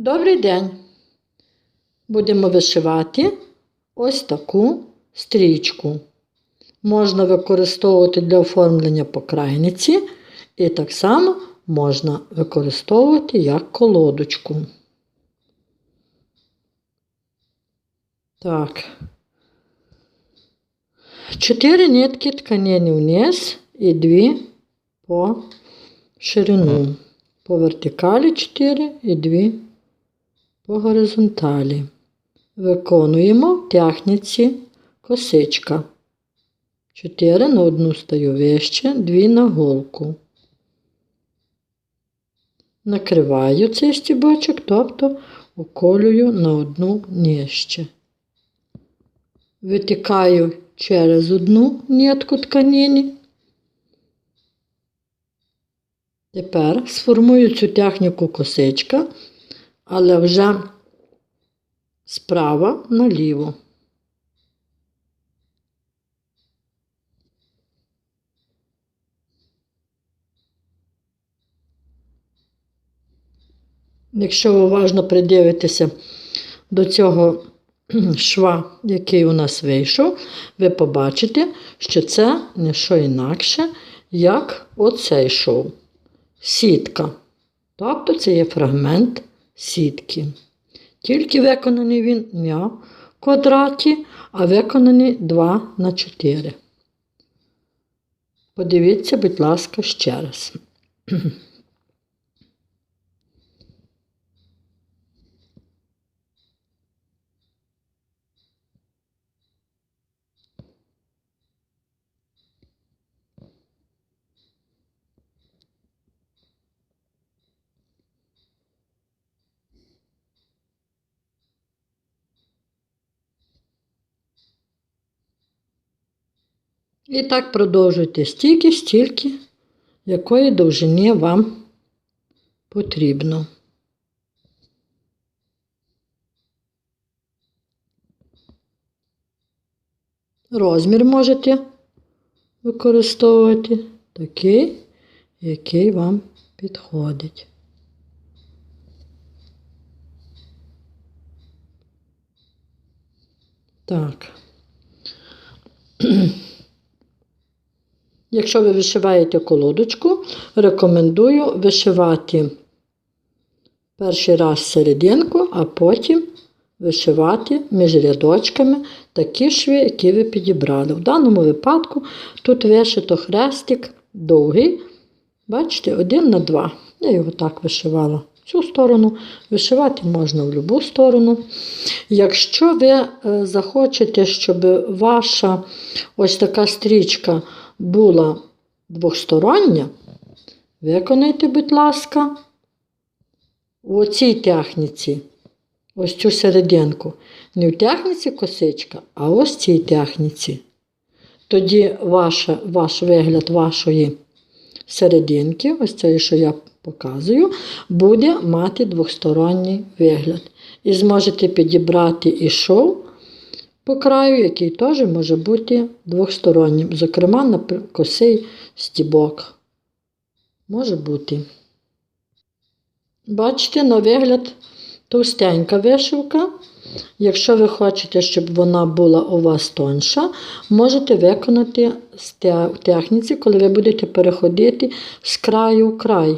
Добрий день! Будемо вишивати ось таку стрічку. Можна використовувати для оформлення покрайниці, і так само можна використовувати як колодочку. Так. Чотири нитки тканини вниз і дві по ширину. По вертикалі 4 і 2 по горизонталі. Виконуємо в техніці косичка. 4 на одну стаю вище, 2 на голку. Накриваю цей стібочок, тобто околюю на одну нижче. Витикаю через одну нитку тканини. Тепер сформую цю техніку косичка, але вже справа наліво. Якщо ви уважно придивитеся до цього шва, який у нас вийшов, ви побачите, що це не що інакше, як оцей шов сітка. Тобто це є фрагмент сітки. Тільки виконаний він в квадраті, а виконаний 2 на 4. Подивіться, будь ласка, ще раз. І так продовжуйте стільки, стільки, якої довжини вам потрібно. Розмір можете використовувати такий, який вам підходить. Так. Якщо ви вишиваєте колодочку, рекомендую вишивати перший раз серединку, а потім вишивати між рядочками такі шви, які ви підібрали. В даному випадку тут вишито хрестик довгий, бачите, один на два. Я його так вишивала. Цю сторону вишивати можна в будь-яку сторону. Якщо ви е, захочете, щоб ваша ось така стрічка була двостороння, виконайте, будь ласка, у цій техніці, ось цю серединку. Не в техніці косичка, а ось цій техніці. Тоді ваша, ваш вигляд вашої серединки, ось це, що я показую, буде мати двосторонній вигляд. І зможете підібрати і шов по краю, який теж може бути двостороннім. Зокрема, на косий стібок. Може бути. Бачите, на вигляд товстенька вишивка. Якщо ви хочете, щоб вона була у вас тонша, можете виконати в техніці, коли ви будете переходити з краю в край.